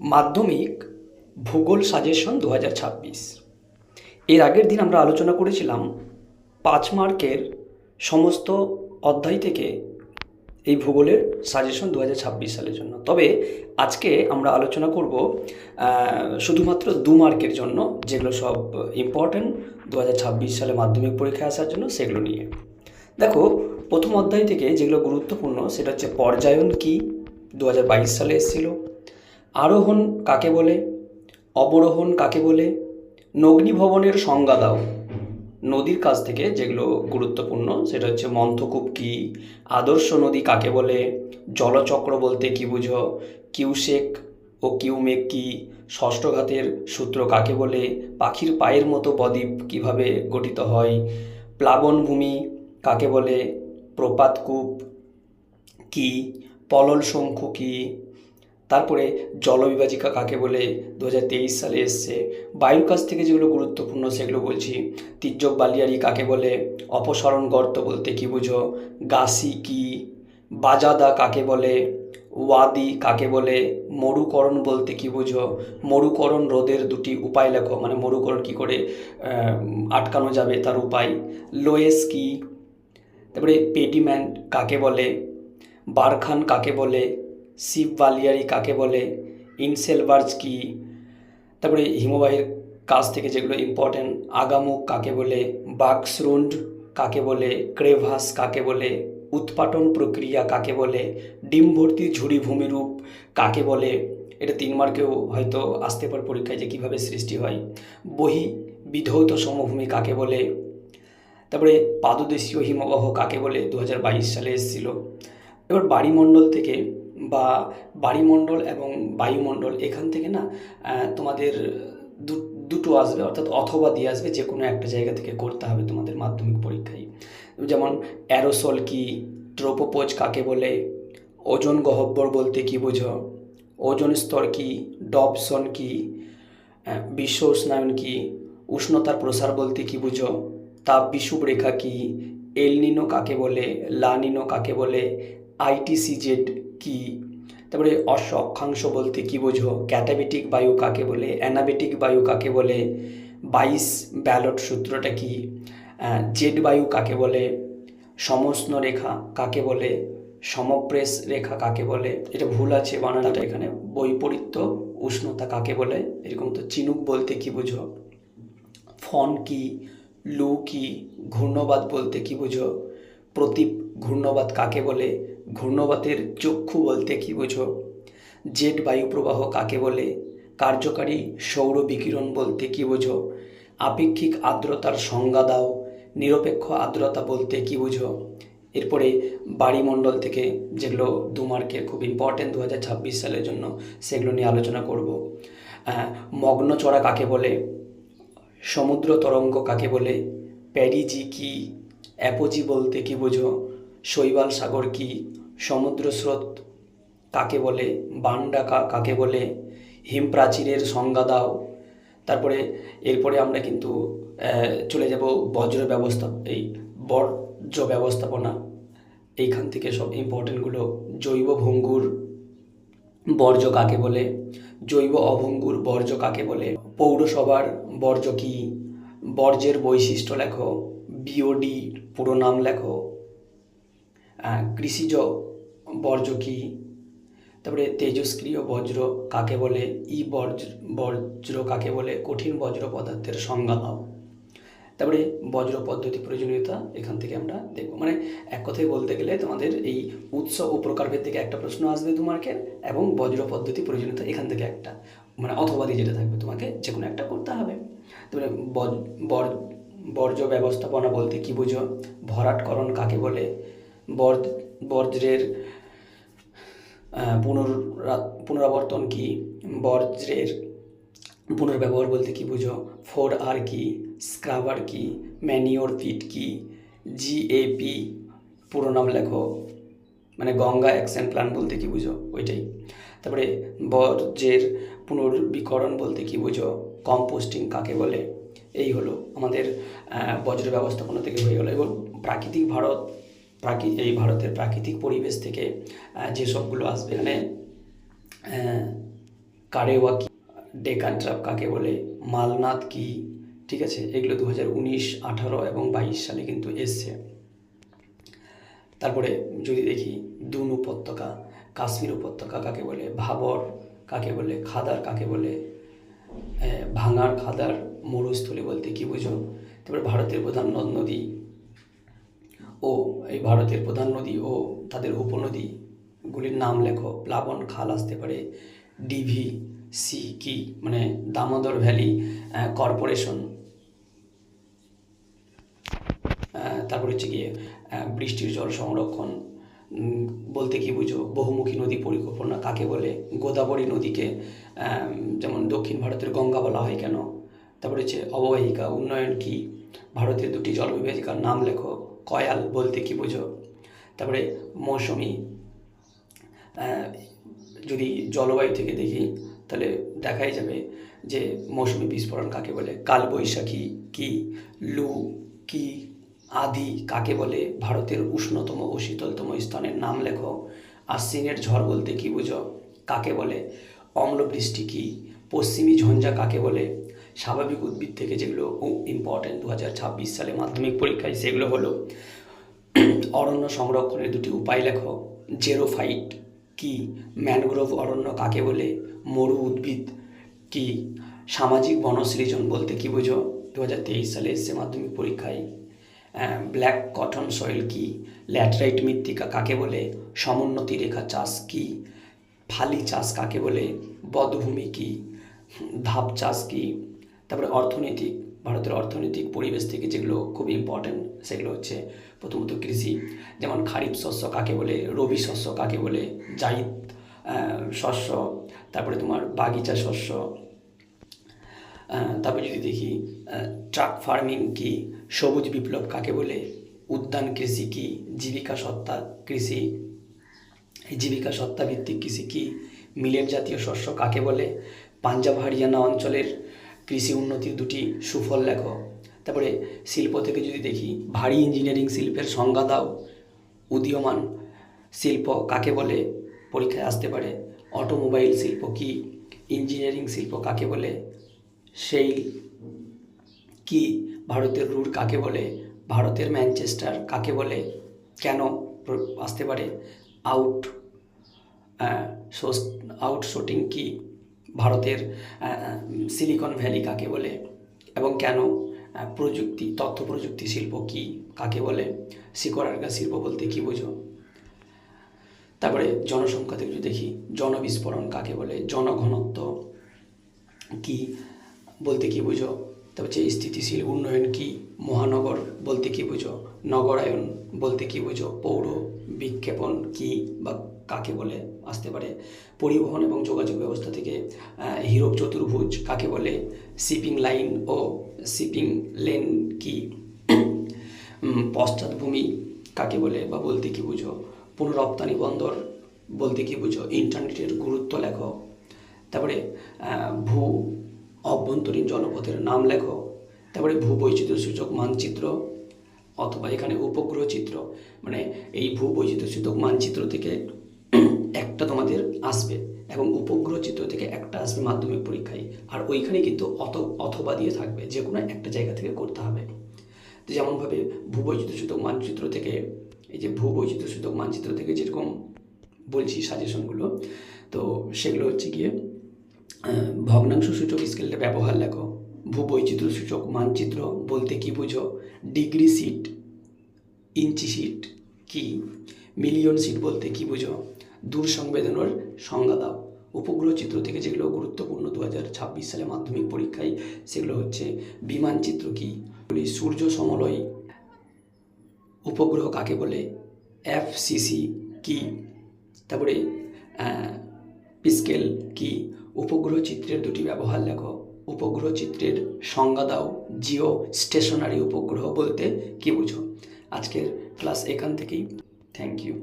মাধ্যমিক ভূগোল সাজেশন দু হাজার ছাব্বিশ। এর আগের দিন আমরা আলোচনা করেছিলাম পাঁচ মার্কের সমস্ত অধ্যায় থেকে এই ভূগোলের সাজেশন দু হাজার ছাব্বিশ সালের জন্য। তবে আজকে আমরা আলোচনা করব শুধুমাত্র দু মার্কের জন্য, যেগুলো সব ইম্পর্ট্যান্ট দু হাজার ছাব্বিশ সালে মাধ্যমিক পরীক্ষায় আসার জন্য, সেগুলো নিয়ে। দেখো, প্রথম অধ্যায় থেকে যেগুলো গুরুত্বপূর্ণ, সেটা হচ্ছে পর্যায়ন কি দু সালে এসেছিল। আরোহণ কাকে বলে? অবরোহণ কাকে বলে? নগ্নি ভবনের সংজ্ঞা দাও। নদীর কাছ থেকে যেগুলো গুরুত্বপূর্ণ, সেটা হচ্ছে মন্থকূপ কি? আদর্শ নদী কাকে বলে? জলচক্র বলতে কি বুঝো? কিউশেক ও কিউমেক কি? ষষ্ঠঘাতের সূত্র কাকে বলে? পাখির পায়ের মতো বদ্বীপ কীভাবে গঠিত হয়? প্লাবনভূমি কাকে বলে? প্রপাতকূপ কি? পলল শঙ্খু কি? তারপরে জলবিভাজিকা কাকে বলে দু হাজার তেইশ সালে এসছে। বায়ুর কাছ থেকে যেগুলো গুরুত্বপূর্ণ সেগুলো বলছি। তির্যক বালিয়ারি কাকে বলে? অপসরণ গর্ত বলতে কি বুঝো? গাসি কি? বাজাদা কাকে বলে? ওয়াদি কাকে বলে? মরুকরণ বলতে কি বুঝো? মরুকরণ রোধের দুটি উপায় লেখো মানে মরুকরণ কি করে আটকানো যাবে তার উপায়। লোয়েস কি? তারপরে পেডিম্যান কাকে বলে? বারখান কাকে বলে? শিব বালিয়ারি কাকে বলে? ইনসেলভার্জ কি? তারপরে হিমবাহের কাছ থেকে যেগুলো ইম্পর্ট্যান্ট আগামুখ কাকে বলে? বাক্সরুন্ড কাকে বলে? ক্রেভাস কাকে বলে? উৎপাটন প্রক্রিয়া কাকে বলে? ডিম ভর্তি ঝুড়ি ভূমিরূপ কাকে বলে? এটা তিন মার্কেও হয়তো আসতে পারে পরীক্ষায় যে কীভাবে সৃষ্টি হয়। বহি বিধৌত সমভূমি কাকে বলে? তারপরে পাদদেশীয় হিমবাহ কাকে বলে? দু হাজার বাইশ সালে এসেছিল। এবার বাড়িমণ্ডল থেকে বা বাড়িমণ্ডল এবং বায়ুমণ্ডল এখান থেকে না তোমাদের দুটো আসবে, অর্থাৎ অথবা দিয়ে আসবে যে কোনো একটা জায়গা থেকে করতে হবে তোমাদের মাধ্যমিক পরীক্ষায়। যেমন অ্যারোসল কি, ট্রোপোপোজ কাকে বলে, ওজন গহ্বর বলতে কি বোঝো, ওজন স্তর কি, ডবসন কি বিশ্ব উষ্ণায়ন কি, উষ্ণতার প্রসার বলতে কি বুঝো তাপ বিষুব রেখা কি, এলনিনো কাকে বলে, লানিনো কাকে বলে আইটিসিজেড কি? তারপরে অশ্ব অক্ষাংশ বলতে কি বোঝো? ক্যাটাবেটিক বায়ু কাকে বলে? অ্যানাবেটিক বায়ু কাকে বলে? বাইশ ব্যালট সূত্রটা কি? জেড বায়ু কাকে বলে? সমষ্ণ রেখা কাকে বলে? সমপ্রেস রেখা কাকে বলে? এটা ভুল আছে বানানটা এখানে বৈপরীত্য, উষ্ণতা কাকে বলে? এরকম তো চিনুক বলতে কি বুঝো? ফন কি? লু কি? ঘূর্ণবাদ বলতে কি বুঝো? প্রতীপ ঘূর্ণবাদ কাকে বলে? ঘূর্ণবাতের চক্ষু বলতে কি বোঝো? জেট বায়ুপ্রবাহ কাকে বলে? কার্যকারী সৌর বিকিরণ বলতে কি বোঝো? আপেক্ষিক আর্দ্রতার সংজ্ঞা দাও, নিরপেক্ষ আর্দ্রতা বলতে কি বুঝো? এরপরে বাড়িমণ্ডল থেকে, যেগুলো দু মার্কের খুব ইম্পর্টেন্ট দু হাজার ছাব্বিশ সালের জন্য সেগুলো নিয়ে আলোচনা করব। মগ্নচড়া কাকে বলে? সমুদ্র তরঙ্গ কাকে বলে? প্যারিজি কি? অ্যাপোজি বলতে কি বোঝো? শৈবাল সাগর কি? সমুদ্র স্রোত কাকে বলে? বান্ডাকা কাকে বলে? হিম প্রাচীরের সংজ্ঞা দাও। তারপরে, এরপরে আমরা কিন্তু চলে যাব বজ্র ব্যবস্থা, এই বর্জ্য ব্যবস্থাপনা। এইখান থেকে সব ইম্পর্টেন্টগুলো জৈব ভঙ্গুর বর্জ্য কাকে বলে? জৈব অভঙ্গুর বর্জ্য কাকে বলে? পৌরসভার বর্জ্য কি? বর্জ্যের বৈশিষ্ট্য লেখো। বিওডি পুরো নাম লেখো। কৃষিজ বর্জ্য কি? তারপরে তেজস্ক্রিয় বজ্র কাকে বলে? ই বজ্র বজ্র কাকে বলে? কঠিন বজ্র পদার্থের সংজ্ঞা দাও তারপরে বজ্র পদ্ধতি প্রয়োজনীয়তা এখান থেকে আমরা দেখব। মানে এক কথায় বলতে গেলে তোমাদের এই উৎস ও প্রকারভেদ থেকে একটা প্রশ্ন আসবে মার্কের এবং বজ্র পদ্ধতি প্রয়োজনীয়তা এখান থেকে একটা। মানে অথবা দিয়ে যেটা থাকবে তোমাকে যে কোনো একটা করতে হবে। তারপরে বর্জ্য ব্যবস্থাপনা বলতে কি বুঝো? ভরাটকরণ কাকে বলে? আহ, পুনরা পুনরাবর্তন কি? বর্জ্যের পুনর্ব্যবহার বলতে কি বুঝো? ফোর আর কি? স্ক্রাবার কি? ম্যানিওর পিট কি? জিএপি পুরো নাম লেখো। মানে গঙ্গা অ্যাকশন প্ল্যান বলতে কি বুঝো? ওইটাই। তারপরে বর্জ্যের পুনর্বিকরণ বলতে কি বুঝো? কম্পোস্টিং কাকে বলে? এই হলো আমাদের বজ্র ব্যবস্থাপনা থেকে হয়ে গেলো। এবং প্রাকৃতিক ভারত প্রাকৃ এই ভারতের প্রাকৃতিক পরিবেশ থেকে আহ, যে সবগুলো আসবে আহ, কারেওয়া কি ডেকান ট্রাপ কাকে বলে মালনাথ কি ঠিক আছে এগুলো দু হাজার উনিশ আঠারো এবং বাইশ সালে কিন্তু এসছে। তারপরে যদি দেখি দুন উপত্যকা কাশ্মীর উপত্যকা কাকে বলে ভাবর কাকে বলে খাদার কাকে বলে ভাঙার খাদার মরুস্থলী বলতে কি বুঝো? তারপরে ভারতের প্রধান নদ নদী ও এই ভারতের প্রধান নদী ও তাদের উপনদীগুলির নাম লেখো। প্লাবন খাল আসতে পারে। ডিভি সি কি? মানে দামোদর ভ্যালি কর্পোরেশন। তারপর হচ্ছে গিয়ে বৃষ্টির জল সংরক্ষণ। বলতে কি বুঝো? বহুমুখী নদী পরিকল্পনা কাকে বলে? গোদাবরী নদীকে যেমন দক্ষিণ ভারতের গঙ্গা বলা হয় কেন? তারপরে হচ্ছে অববাহিকা উন্নয়ন কি? ভারতের দুটি জলবিভাজিকার নাম লেখো। কয়াল বলতে কি বুঝো? তারপরে মৌসুমি যদি জলবায়ু থেকে দেখি, তাহলে দেখাই যাবে যে মৌসুমি বিস্ফোরণ কাকে বলে? কালবৈশাখী, কি? লু, কি? আদি কাকে বলে? ভারতের উষ্ণতম ও শীতলতম স্থানের নাম লেখো। আশ্বিনের ঝড় বলতে কি বুঝো? কাকে বলে? অম্লবৃষ্টি কি? পশ্চিমী ঝঞ্ঝা কাকে বলে? স্বাভাবিক উদ্ভিদ থেকে যেগুলো ইম্পর্টেন্ট দু হাজার ছাব্বিশ সালে মাধ্যমিক পরীক্ষায় সেগুলো হলো, অরণ্য সংরক্ষণের দুটি উপায় লেখো জেরোফাইট কি ম্যানগ্রোভ অরণ্য কাকে বলে, মরু উদ্ভিদ কি, সামাজিক বনসৃজন বলতে কি বুঝো দু হাজার তেইশ সালে এসছে মাধ্যমিক পরীক্ষায় ব্ল্যাক কটন সয়েল কি ল্যাটেরাইট মৃত্তিকা কাকে বলে, সমোন্নতি রেখা চাষ কি, ফালি চাষ কাকে বলে বধভূমি কি, ধাপ চাষ কি তারপরে অর্থনৈতিক, ভারতের অর্থনৈতিক পরিবেশ থেকে যেগুলো খুব ইম্পর্ট্যান্ট সেগুলো হচ্ছে প্রথমত কৃষি, যেমন খারিফ শস্য কাকে বলে, রবি শস্য কাকে বলে জাইদ শস্য, তারপরে তোমার বাগিচা শস্য তারপরে যদি দেখি ট্রাক ফার্মিং কি, সবুজ বিপ্লব কাকে বলে, উদ্যান কৃষি কি, জীবিকা সত্তা কৃষি, জীবিকা সত্তা ভিত্তিক কৃষি কি মিলেট জাতীয় শস্য কাকে বলে পাঞ্জাব হরিয়ানা অঞ্চলের কৃষি উন্নতির দুটি সুফল লেখো। তারপরে শিল্প থেকে যদি দেখি, ভারী ইঞ্জিনিয়ারিং শিল্পের সংজ্ঞা দাও। উদীয়মান শিল্প কাকে বলে? পরীক্ষায় আসতে পারে। অটোমোবাইল শিল্প কি? ইঞ্জিনিয়ারিং শিল্প কাকে বলে? সেই কি? ভারতের রুর কাকে বলে? ভারতের ম্যানচেস্টার কাকে বলে? কেন আসতে পারে? আউট আউটশোটিং কি? ভারতের সিলিকন ভ্যালি কাকে বলে এবং কেন প্রযুক্তি, তথ্য প্রযুক্তি শিল্প কি কাকে বলে শিকড়ারগা শিল্প বলতে কি বোঝো? তারপরে জনসংখ্যা থেকে যদি দেখি, জনবিস্ফোরণ কাকে বলে, জনঘনত্ব কি বলতে কি বুঝো? তারপর হচ্ছে স্থিতিশীল উন্নয়ন কি, মহানগর বলতে কি বুঝো? নগরায়ন বলতে কি বুঝো? পৌর বিক্ষেপণ কি বা কাকে বলে আসতে পারে? পরিবহন এবং যোগাযোগ ব্যবস্থা থেকে হীরক চতুর্ভুজ কাকে বলে? শিপিং লাইন ও শিপিং লেন কি? পশ্চাৎভূমি কাকে বলে বা বলতে কি বুঝো? পুনরপ্তানি বন্দর বলতে কি বুঝো? ইন্টারনেটের গুরুত্ব লেখো। তারপরে ভূ অভ্যন্তরীণ জনপথের নাম লেখো। তারপরে ভূ বৈচিত্র্য সূচক মানচিত্র অথবা এখানে উপগ্রহ চিত্র মানে এই ভূ বৈচিত্র্য সূচক মানচিত্র থেকে একটা তোমাদের আসবে এবং উপগ্রহ চিত্র থেকে একটা আসবে মাধ্যমিক পরীক্ষায়। আর ওইখানে কিন্তু অত, অথবা দিয়ে থাকবে, যে কোনো একটা জায়গা থেকে করতে হবে। যেমনভাবে ভূবৈচিত্র্য সূচক মানচিত্র থেকে, এই যে ভূবৈচিত্র্য সূচক মানচিত্র থেকে যেরকম বলছি সাজেশনগুলো, তো সেগুলো হচ্ছে গিয়ে ভগ্নাংশ সূচক স্কেলটা ব্যবহার লেখো। ভূবৈচিত্র্য সূচক মানচিত্র বলতে কি বুঝো? ডিগ্রি সিট, ইঞ্চি সিট কি? মিলিয়ন সিট বলতে কি বুঝো? দূর সংবেদনের সংজ্ঞা দাও উপগ্রহ চিত্র থেকে যেগুলো গুরুত্বপূর্ণ দু হাজার ছাব্বিশ সালে মাধ্যমিক পরীক্ষায়, সেগুলো হচ্ছে বিমান চিত্র কি? সূর্য সমলয়। উপগ্রহ কাকে বলে? এফসিসি কি? তারপরে পিস্কেল কি? উপগ্রহ চিত্রের দুটি ব্যবহার লেখো। উপগ্রহ চিত্রের সংজ্ঞা দাও, জিও স্টেশনারি উপগ্রহ বলতে কি বুঝো? আজকের ক্লাস এখান থেকেই। Thank you